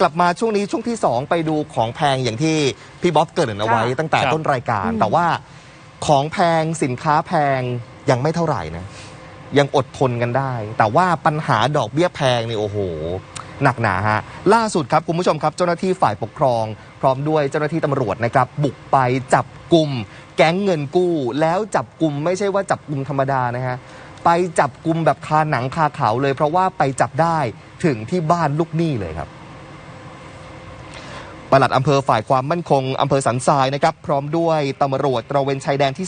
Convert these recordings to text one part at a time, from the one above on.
กลับมาช่วงนี้ช่วงที่ 2 ไปดูของแพงอย่างที่พี่บ๊อบเกริดเอาไว้ค่ะตั้งแต่ครับต้นรายการ แต่ว่าของแพงสินค้าแพงยังไม่เท่าไหร่นะยังอดทนกันได้ แต่ว่าปัญหาดอกเบี้ยแพงนี่โอ้โห หนักหนาฮะล่าสุดครับคุณผู้ชมครับ เจ้าหน้าที่ฝ่ายปกครอง พร้อมด้วยเจ้าหน้าที่ตำรวจนะครับ บุกไปจับกลุ่มแก๊งเงินกู้ แล้วจับกลุ่มไม่ใช่ว่าจับกลุ่มธรรมดานะฮะไปจับกลุ่มแบบคาหนังคาเขาเลย เพราะว่าไปจับได้ถึงที่บ้านลูกหนี้เลยครับ ปลัดอำเภอฝ่ายความมั่นคงอำเภอสันทรายนะครับ พร้อมด้วยตำรวจตระเวนชายแดนที่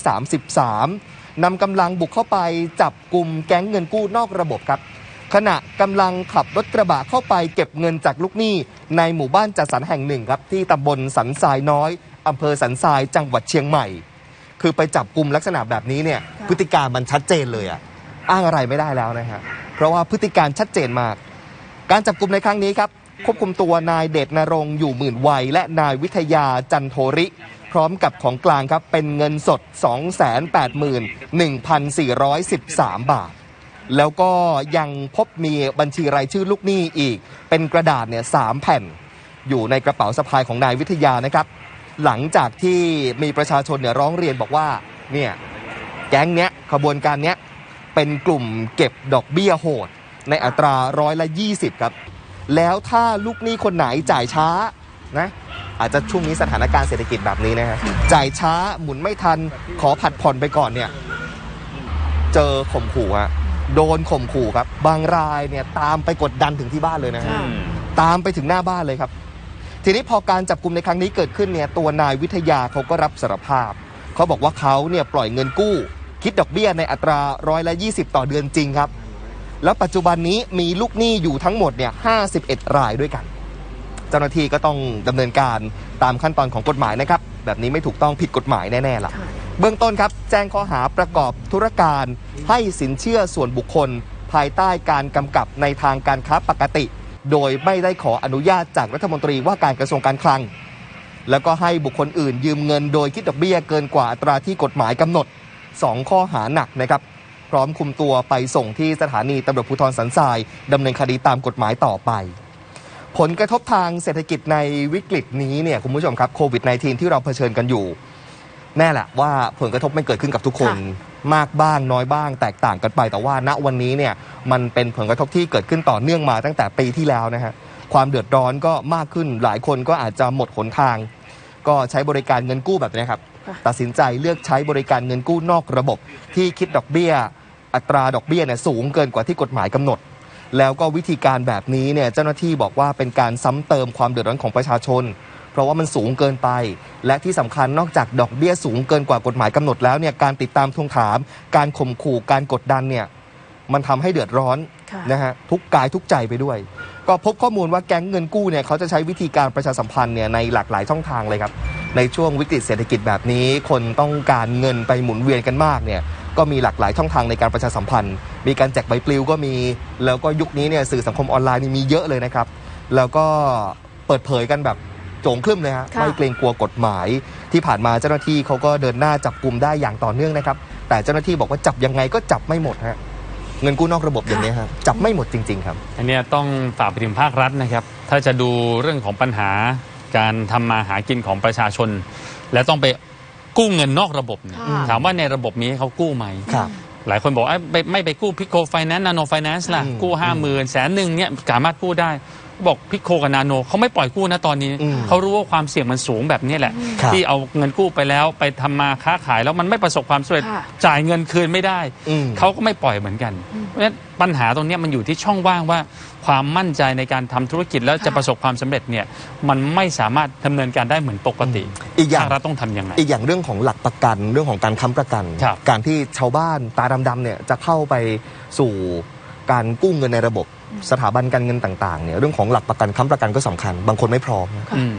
33นำกำลังบุกเข้าไปจับกลุ่มแก๊งเงินกู้นอกระบบครับ ขณะกำลังขับรถกระบะเข้าไปเก็บเงินจากลูกหนี้ในหมู่บ้านจัดสรรแห่งหนึ่งครับ ที่ตำบลสันทรายน้อยอำเภอสันทรายจังหวัดเชียงใหม่ คือไปจับกลุ่มลักษณะแบบนี้เนี่ยค่ะพฤติการมันชัดเจนเลยอะอ้างอะไรไม่ได้แล้วนะฮะเพราะว่าพฤติการชัดเจนมาก การจับกลุ่มในครั้งนี้ครับ ควบคุมตัวนายเดชนรงค์อยู่หมื่นวัย และนายวิทยาจันโทริ พร้อมกับของกลางครับเป็นเงินสด 281,413 บาท แล้วก็ยังพบมีบัญชีรายชื่อลูกหนี้อีก เป็นกระดาษเนี่ยสามแผ่น อยู่ในกระเป๋าสะพายของนายวิทยานะครับ หลังจากที่มีประชาชนเนี่ยร้องเรียนบอกว่าเนี่ยแก๊งเนี้ยขบวนการเนี้ยเป็นกลุ่มเก็บดอกเบี้ยโหด ในอัตราร้อยละ 20 ครับ แล้วถ้าลูกหนี้คนไหนจ่ายช้านะอาจจะช่วงนี้สถานการณ์เศรษฐกิจแบบนี้นะฮะจ่ายช้าหมุนไม่ทันขอผัดผ่อนไปก่อนเนี่ย เจอข่มขู่ฮะโดนข่มขู่ครับ บางรายเนี่ยตามไปกดดันถึงที่บ้านเลยนะฮะค่ะตามไปถึงหน้าบ้านเลยครับ ทีนี้พอการจับกลุ่มในครั้งนี้เกิดขึ้นเนี่ยตัวนายวิทยาเขาก็รับสารภาพ เขาบอกว่าเขาเนี่ยปล่อยเงินกู้ คิดดอกเบี้ยในอัตราร้อยละ 20 ต่อเดือนจริงครับ แล้วปัจจุบันนี้มีลูกหนี้อยู่ทั้งหมดเนี่ย51 รายด้วยกัน เจ้าหน้าที่ก็ต้องดำเนินการตามขั้นตอนของกฎหมายนะครับ แบบนี้ไม่ถูกต้องผิดกฎหมายแน่ๆล่ะค่ะ เบื้องต้นครับ แจ้งข้อหาประกอบธุรการให้สินเชื่อส่วนบุคคล ภายใต้การกำกับในทางการค้าปกติ โดยไม่ได้ขออนุญาตจากรัฐมนตรีว่าการกระทรวงการคลัง แล้วก็ให้บุคคลอื่นยืมเงินโดยคิดดอกเบี้ยเกินกว่าอัตราที่กฎหมายกำหนด 2 ข้อหาหนักนะครับ พร้อมคุมตัวไปส่งที่สถานีตำรวจภูธรสันทรายดำเนินคดีตามกฎหมายต่อไป ผลกระทบทางเศรษฐกิจในวิกฤตนี้เนี่ยคุณผู้ชมครับโควิด -19 ที่เราเผชิญกันอยู่ แน่แหละว่าผลกระทบไม่เกิดขึ้นกับทุกคน มากบ้างน้อยบ้างแตกต่างกันไป แต่ว่าณวันนี้เนี่ยมันเป็นผลกระทบที่เกิดขึ้นต่อเนื่องมาตั้งแต่ปีที่แล้วนะฮะความเดือดร้อนก็มากขึ้นหลายคนก็อาจจะหมดหนทาง ก็ใช้บริการเงินกู้แบบนี้ครับค่ะตัดสินใจเลือกใช้บริการเงินกู้นอกระบบที่คิดดอกเบี้ย อัตราดอกเบี้ยเนี่ยสูงเกินกว่าที่กฎหมายกำหนด แล้วก็วิธีการแบบนี้เนี่ยเจ้าหน้าที่บอกว่าเป็นการซ้ำเติมความเดือดร้อนของประชาชน เพราะว่ามันสูงเกินไป และที่สำคัญนอกจากดอกเบี้ยสูงเกินกว่ากฎหมายกำหนดแล้วเนี่ยการติดตามทวงถาม การข่มขู่การกดดันเนี่ยมันทำให้เดือดร้อนค่ะนะฮะทุกกายทุกใจไปด้วย ก็พบข้อมูลว่าแก๊งเงินกู้เนี่ยเขาจะใช้วิธีการประชาสัมพันธ์เนี่ยในหลากหลายช่องทางเลยครับในช่วงวิกฤตเศรษฐกิจแบบนี้ คนต้องการเงินไปหมุนเวียนกันมากเนี่ย ก็มีหลากหลายช่องทางในการประชาสัมพันธ์ มีการแจกใบปลิวก็มี แล้วก็ยุคนี้เนี่ยสื่อสังคมออนไลน์นี่มีเยอะเลยนะครับ แล้วก็เปิดเผยกันแบบโจงครึ่มเลยฮะค่ะไม่เกรงกลัวกฎหมาย ที่ผ่านมาเจ้าหน้าที่เขาก็เดินหน้าจับกลุ่มได้อย่างต่อเนื่องนะครับ แต่เจ้าหน้าที่บอกว่าจับยังไงก็จับไม่หมดฮะเงินกู้นอกระบบอย่างนี้ยครับจับไม่หมดจริง ๆ ครับ อันเนี้ยต้องฝากไปถึงภาครัฐนะครับ ถ้าจะดูเรื่องของปัญหาการทำมาหากินของประชาชน และต้องไป กู้เงินนอกระบบเนี่ยค่ะถามว่าในระบบมีให้เขากู้ไหม ครับ หลายคนบอกว่าไม่ไม่ไปกู้พิโคไฟแนนซ์นาโนไฟแนนซ์ล่ะอืมกู้ห้าหมื่นแสนหนึ่งเนี่ยสามารถกู้ได้ บอกพิโคกับนาโนเขาไม่ปล่อยกู้นะตอนนี้ อืมเขารู้ว่าความเสี่ยงมันสูงแบบนี้แหละ ครับที่เอาเงินกู้ไปแล้วไปทำมาค้าขายแล้วมันไม่ประสบความสำเร็จค่ะ จ่ายเงินคืนไม่ได้ อืม เขาก็ไม่ปล่อยเหมือนกันเพราะฉะนั้นปัญหาตรงเนี้ยมันอยู่ที่ช่องว่างว่า ความมั่นใจในการทำธุรกิจแล้วจะค่ะประสบความสำเร็จเนี่ยมันไม่สามารถดำเนินการได้เหมือนปกติอีกอย่างภาครัฐต้องทำยังไง อีกอย่างเรื่องของหลักประกันเรื่องของการค้ำประกัน ครับ การที่ชาวบ้านตาดำๆเนี่ยจะเข้าไปสู่การกู้เงินในระบบ สถาบันการเงินต่างๆเนี่ยเรื่องของหลักประกันค้ำประกันก็สำคัญ บางคนไม่พร้อมอืม